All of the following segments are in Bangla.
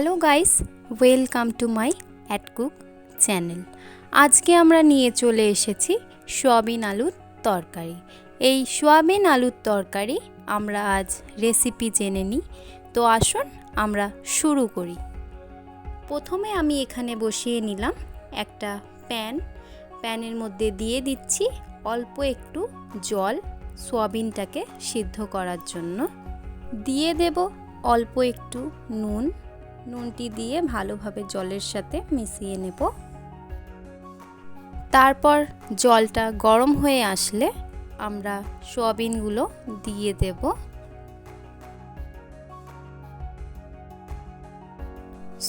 Hello guys, welcome to my at cook channel. আজকে আমরা নিয়ে চলে এসেছি সোয়াবিন আলুর তরকারি। এই সোয়াবিন আলুর তরকারি আমরা আজ রেসিপি জেনে নিই। তো আসুন আমরা শুরু করি। প্রথমে আমি এখানে বসিয়ে নিলাম একটা প্যান। প্যানের মধ্যে দিয়ে দিচ্ছি অল্প একটু জল সোয়াবিনটাকে সিদ্ধ করার জন্য। দিয়ে দেব অল্প একটু নুন। নুনটি দিয়ে ভালোভাবে জলের সাথে মিশিয়ে নেব। তারপর জলটা গরম হয়ে আসলে আমরা সোয়াবিনগুলো দিয়ে দেব।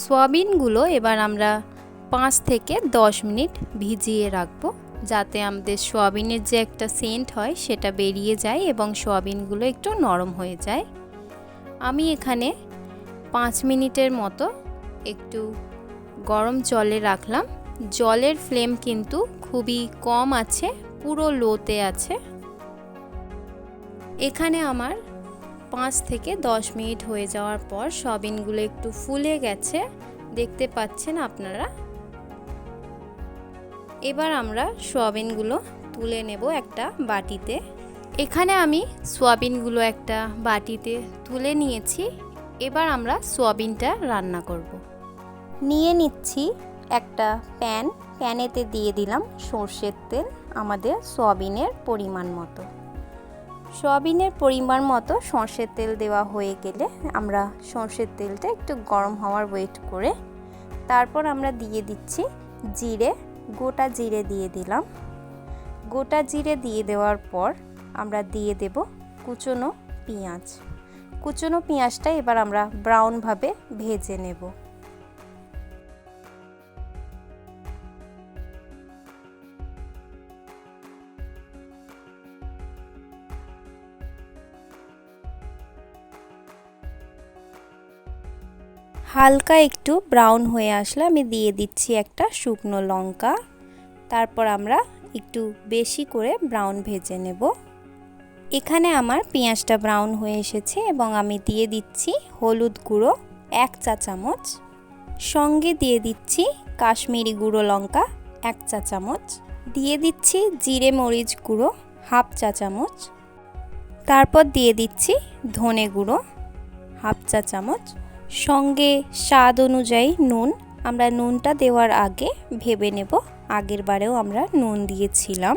সোয়াবিনগুলো এবার আমরা পাঁচ থেকে দশ মিনিট ভিজিয়ে রাখব যাতে আমাদের সোয়াবিনের যে একটা সেন্ট হয় সেটা বেরিয়ে যায় এবং সোয়াবিনগুলো একটু নরম হয়ে যায়। আমি এখানে পাঁচ মিনিটের মতো একটু গরম জলে রাখলাম। জলের ফ্লেম কিন্তু খুবই কম আছে, পুরো লোতে আছে। এখানে আমার পাঁচ থেকে দশ মিনিট হয়ে যাওয়ার পর সবিনগুলো একটু ফুলে গেছে। দেখতে পাচ্ছেন আপনারা? এবার আমরা সোয়াবিনগুলো তুলে নেব একটা বাটিতে। এখানে আমি সোয়াবিনগুলো একটা বাটিতে তুলে নিয়েছি। এবার আমরা সোয়াবিনটা রান্না করব। নিয়ে নিচ্ছি একটা প্যান। প্যানেতে দিয়ে দিলাম সর্ষের তেল আমাদের সোয়াবিনের পরিমাণ মতো। সোয়াবিনের পরিমাণ মতো সর্ষের তেল দেওয়া হয়ে গেলে আমরা সর্ষের তেলটা একটু গরম হওয়ার ওয়েট করে তারপর আমরা দিয়ে দিচ্ছি জিরে। গোটা জিরে দিয়ে দিলাম। গোটা জিরে দিয়ে দেওয়ার পর আমরা দিয়ে দেব কুচনো পেঁয়াজ। কুচনো পেঁয়াজটা এবার আমরা ব্রাউনভাবে ভেজে নেব। হালকা একটু ব্রাউন হয়ে আসলে আমি দিয়ে দিচ্ছি একটা শুকনো লঙ্কা। তারপর আমরা একটু বেশি করে ব্রাউন ভেজে নেব। এখানে আমার পেঁয়াজটা ব্রাউন হয়ে এসেছে এবং আমি দিয়ে দিচ্ছি হলুদ গুঁড়ো, এক চা চামচ। সঙ্গে দিয়ে দিচ্ছি কাশ্মীরি গুঁড়ো লঙ্কা, এক চা চামচ। দিয়ে দিচ্ছি জিরে মরিচ গুঁড়ো, হাফ চা চামচ। তারপর দিয়ে দিচ্ছি ধনে গুঁড়ো, হাফ চা চামচ। সঙ্গে স্বাদ অনুযায়ী নুন। আমরা নুনটা দেওয়ার আগে ভেবে নেব, আগের বারেও আমরা নুন দিয়েছিলাম।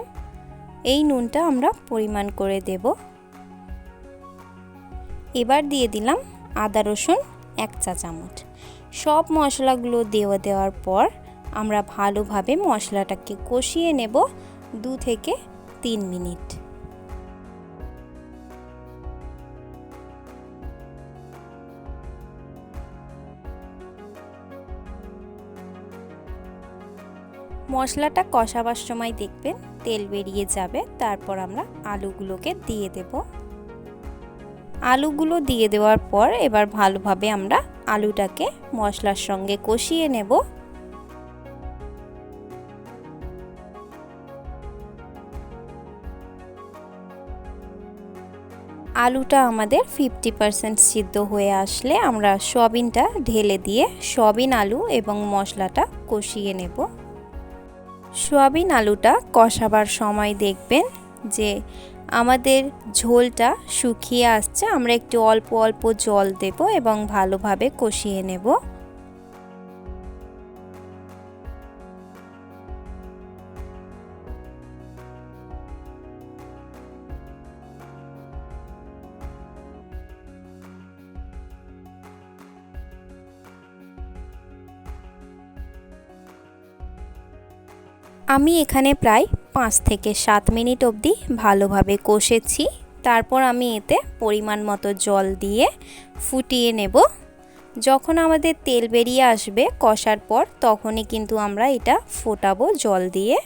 এই নুনটা আমরা পরিমাণ করে দেব। এবার দিয়ে দিলাম আদা রসুন এক চা চামচ। সব মশলাগুলো দেওয়া দেওয়ার পর আমরা ভালোভাবে মশলাটাকে কষিয়ে নেব দু থেকে তিন মিনিট। মশলাটা কষাবার সময় দেখবেন, তেল বেরিয়ে যাবে, তারপর আমরা আলুগুলোকে দিয়ে দেব। আলুগুলো দিয়ে দেওয়ার পর এবার ভালোভাবে আমরা আলুটাকে মশলার সঙ্গে কষিয়ে নেব। আলুটা আমাদের ফিফটি পারসেন্ট সিদ্ধ হয়ে আসলে আমরা সয়াবিনটা ঢেলে দিয়ে সয়াবিন আলু এবং মশলাটা কষিয়ে নেব। সোয়াবিন আলুটা কষাবার সময় দেখবেন যে আমাদের ঝোলটা শুকিয়ে আসছে। আমরা একটু অল্প অল্প জল দেব এবং ভালোভাবে কষিয়ে নেব। আমি এখানে প্রায় পাঁচ থেকে সাত মিনিট অবধি ভালোভাবে কষেছি। তারপর আমি এতে পরিমাণ মতো জল দিয়ে ফুটিয়ে নেব। যখন আমাদের তেল বেরিয়ে আসবে কষার পর, তখনই কিন্তু আমরা এটা ফোটাবো জল দিয়ে।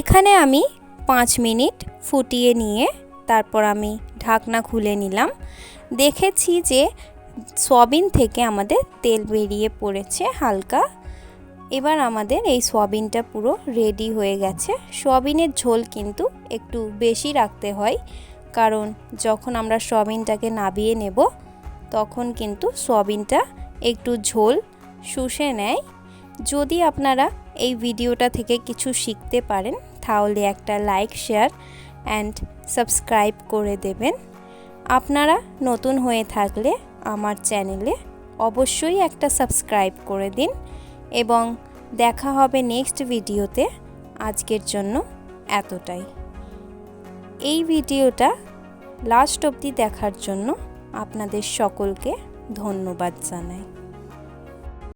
এখানে আমি পাঁচ মিনিট ফুটিয়ে নিয়ে তারপর আমি ঢাকনা খুলে নিলাম। দেখেছি যে সয়াবিন থেকে আমাদের তেল বেরিয়ে পড়েছে হালকা। এবার আমাদের এই সোয়াবিনটা পুরো রেডি হয়ে গেছে। সোয়াবিনের ঝোল কিন্তু একটু বেশি রাখতে হয়, কারণ যখন আমরা সোয়াবিনটাকে নাবিয়ে নেব, তখন কিন্তু সোয়াবিনটা একটু ঝোল শুষে নেয়। যদি আপনারা এই ভিডিওটা থেকে কিছু শিখতে পারেন তাহলে একটা লাইক শেয়ার অ্যান্ড সাবস্ক্রাইব করে দেবেন। আপনারা নতুন হয়ে থাকলে আমার চ্যানেলে অবশ্যই একটা সাবস্ক্রাইব করে দিন এবং দেখা হবে নেক্সট ভিডিওতে আজকের জন্য এতটাই। এই ভিডিওটা লাস্ট অবধি দেখার জন্য আপনাদের সকলকে ধন্যবাদ জানাই।